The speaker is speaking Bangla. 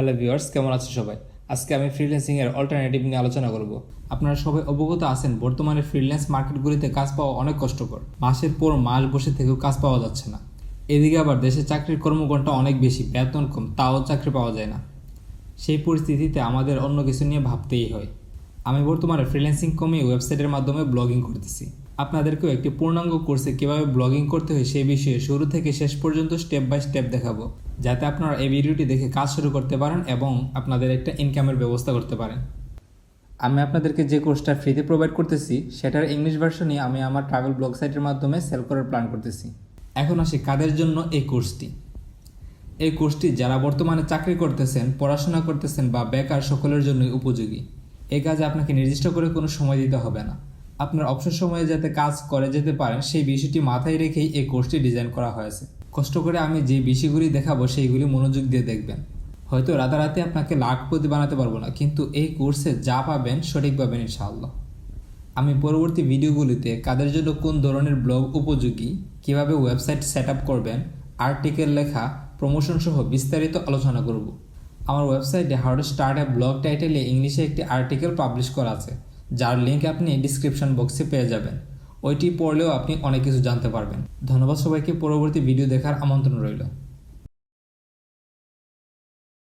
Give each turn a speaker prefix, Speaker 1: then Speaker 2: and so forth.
Speaker 1: হ্যালো ভিউয়ার্স, কেমন আছো সবাই? আজকে আমি ফ্রিল্যান্সিং এর অল্টারনেটিভ নিয়ে আলোচনা করব। আপনারা সবাই অবগত আছেন, বর্তমানে ফ্রিল্যান্স মার্কেটগুলিতে কাজ পাওয়া অনেক কষ্টকর। মাসের পর মাস বসে থেকেও কাজ পাওয়া যাচ্ছে না। এদিকে আবার দেশে চাকরির কর্মঘণ্টা অনেক বেশি, বেতন কম, তাও চাকরি পাওয়া যায় না। সেই পরিস্থিতিতে আমাদের অন্য কিছু নিয়ে ভাবতেই হয়। আমি বর্তমানে ফ্রিল্যান্সিং কমিয়ে ওয়েবসাইটের মাধ্যমে ব্লগিং করতেছি। আপনাদেরকেও একটি পূর্ণাঙ্গ কোর্সে কীভাবে ব্লগিং করতে হয় সেই বিষয়ে শুরু থেকে শেষ পর্যন্ত স্টেপ বাই স্টেপ দেখাবো, যাতে আপনারা এই ভিডিওটি দেখে কাজ শুরু করতে পারেন এবং আপনাদের একটা ইনকামের ব্যবস্থা করতে পারেন। আমি আপনাদেরকে যে কোর্সটা ফ্রিতে প্রোভাইড করতেছি, সেটার ইংলিশ ভার্সনই আমি আমার ট্রাভেল ব্লগ সাইটের মাধ্যমে সেল করার প্ল্যান করতেছি। এখন আসি কাদের জন্য এই কোর্সটি। এই কোর্সটি যারা বর্তমানে চাকরি করতেছেন, পড়াশোনা করতেছেন বা বেকার সকলের জন্যই উপযোগী। এই কাজে আপনাকে নির্দিষ্ট করে কোনো সময় দিতে হবে না। আপনার অবসর সময়ে যাতে কাজ করে যেতে পারেন, সেই বিষয়টি মাথায় রেখেই এই কোর্সটি ডিজাইন করা হয়েছে। কষ্ট করে আমি যে বিষয়গুলি দেখাবো, সেইগুলি মনোযোগ দিয়ে দেখবেন। হয়তো রাতারাতি আপনাকে লাখপতি বানাতে পারব না, কিন্তু এই কোর্সে যা পাবেন সঠিক পাবেন ইনশাআল্লাহ। আমি পরবর্তী ভিডিওগুলিতে কাদের জন্য কোন ধরনের ব্লগ উপযোগী, কীভাবে ওয়েবসাইট সেট করবেন, আর্টিকেল লেখা, প্রমোশন সহ বিস্তারিত আলোচনা করব। আমার ওয়েবসাইটে how to start a blog টাইটেলে ইংলিশে একটি আর্টিকেল পাবলিশ করা আছে। যার লিঙ্ক আপনি ডিসক্রিপশন বক্সে পেয়ে যাবেন। ওইটি পড়লেও আপনি অনেক কিছু জানতে পারবেন। ধন্যবাদ সবাইকে। পরবর্তী ভিডিও দেখার আমন্ত্রণ রইল।